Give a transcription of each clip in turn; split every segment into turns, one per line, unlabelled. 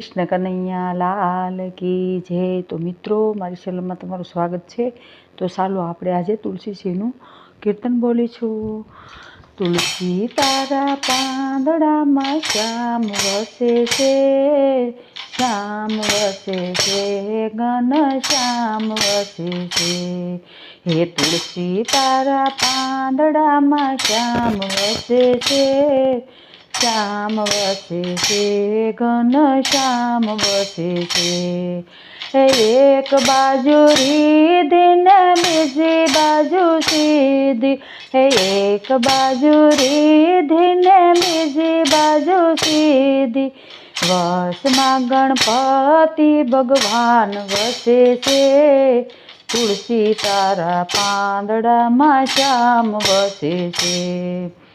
કૃષ્ણ કનૈયા લાલ કી જય. તો મિત્રો, મારી ચેનલમાં તમારું સ્વાગત છે. તો ચાલો આપણે આજે તુલસીજીનું કીર્તન બોલીશું. તુલસી તારા પાંદડામાં શ્યામ વસે છે, શ્યામ વસે છે, ઘન શ્યામ વસે છે. હે તુલસી તારા પાંદડામાં શ્યામ વસે છે શ્યામ વસે છે, ઘન શ્યામ વસે છે. એક બાજુ રીધી, ને બીજી બાજુ સીધી. એક બાજુ રીધી, ને બીજી બાજુ સીધી. વસમાં ગણપતિ ભગવાન વસે છે. તુલસી તારા પાંદડામાં શ્યામ વસે છે.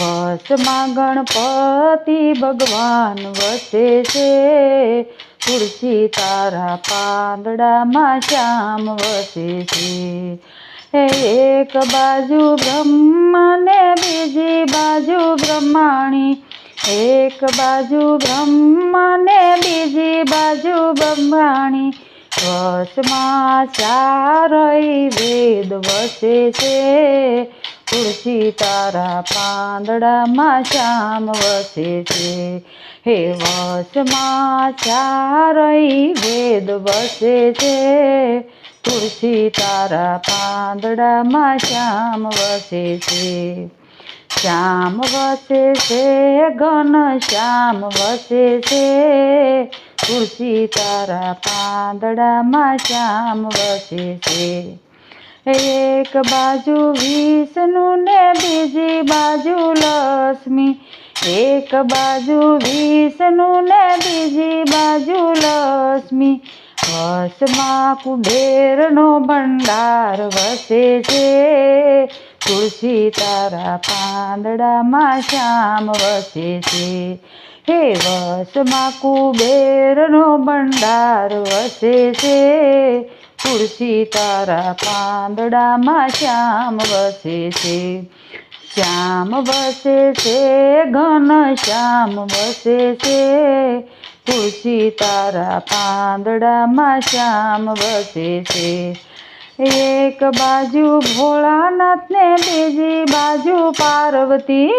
વસમાં ગણપતિ ભગવાન વસે છે. તુલસી તારા પાંદડામાં શ્યામ વસે છે. એક બાજુ બ્રહ્મા ને બીજી બાજુ બ્રહ્માણી. એક બાજુ બ્રહ્મા ને બીજી બાજુ બ્રહ્માણી. વસમાં ચારય વેદ વસે છે. તુલસી તારા પાંદડામાં શ્યામ વસે છે. હે વસમાં ચારય વેદ વસે છે. તુલસી તારા પાંદડામાં શ્યામ વસે છે. શ્યામ વસે છે, ઘન શ્યામ વસે છે. તુલસી તારા પાંદડામાં શ્યામ વસે છે. એક બાજુ વિષ્ણુ ને બીજી બાજુ લક્ષ્મી. એક બાજુ વિષ્ણુ ને બીજી બાજુ લક્ષ્મી. વસમાં કુબેરનો ભંડાર વસે છે. તુલસી તારા પાંદડામાં શ્યામ વસે છે. હે વસમાં કુબેરનો ભંડાર વસે છે. તુલસી તારા પાંદડામાં શ્યામ વસે છે. શ્યામ વસે છે, ઘન શ્યામ વસે છે. તુલસી તારા પાંદડામાં શ્યામ વસે છે. એક બાજુ ભોળાનાથને બીજી બાજુ પાર્વતી.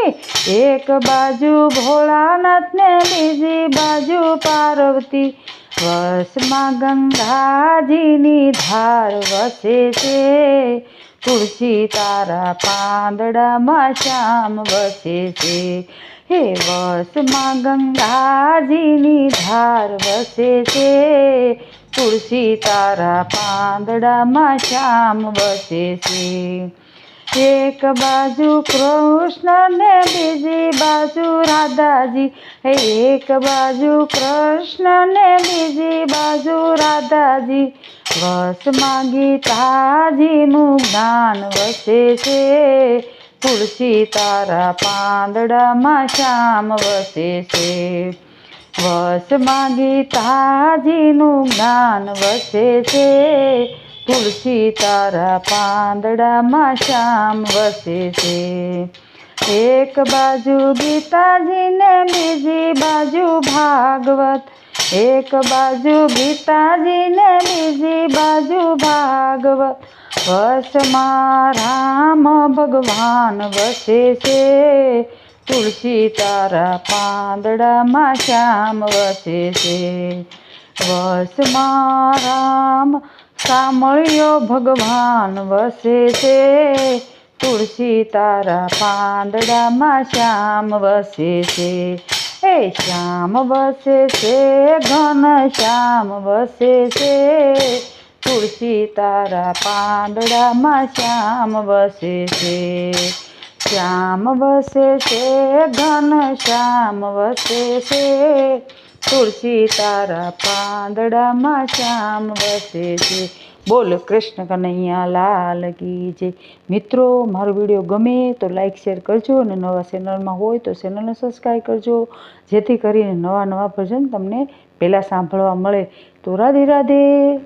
એક બાજુ ભોળાનાથને બીજી બાજુ પાર્વતી. વસમાં ગંગાજીની ધાર વસે છે. તુલસી તારા પાંદડામાં શ્યામ વસે છે. હે વસમાં ગંગાજીની ધાર વસે છે. તુલસી તારા પાંદડામાં શ્યામ વસે છે. એક બાજુ કૃષ્ણ ને બીજી બાજુ રાધાજી. એક બાજુ કૃષ્ણ ને બીજી બાજુ રાધાજી. વસમાં ગીતાજીનું જ્ઞાન વસે છે. તુલસી તારા પાંદડામાં શ્યામ વસે છે. વસમાં ગીતાજીનું જ્ઞાન વસે છે. તુલસી તારા પાંદડામાં શ્યામ વસે છે. એક બાજુ ગીતાજીને બીજી બાજુ ભાગવત. એક બાજુ ગીતાજીને બીજી બાજુ ભાગવત. વસમાં રામ ભગવાન વસે છે. તુલસી તારા પાંદડામાં શ્યામ વસે છે. વસમાં રામ સામળ્યો ભગવાન વસે છે. તુલસી તારા પાંદડામાં શ્યામ વસે છે. એ શ્યામ વસે છે, ઘન શ્યામ વસે છે. તુલસી તારા પાંદડામાં શ્યામ વસે છે. શ્યામ વસે છે ઘન શ્યામ વસે છે તુલસી તારા પાંદડામાં શ્યામ વસે છે બોલ કૃષ્ણ કનૈયા લાલ કી જય. મિત્રો, મારો વીડિયો ગમે તો લાઈક શેર કરજો અને નવા ચેનલમાં હોય તો ચેનલને સબસ્ક્રાઈબ કરજો. જેથી કરીને નવા નવા ભજન તમને પહેલાં સાંભળવા મળે. તો રાધે રાધે.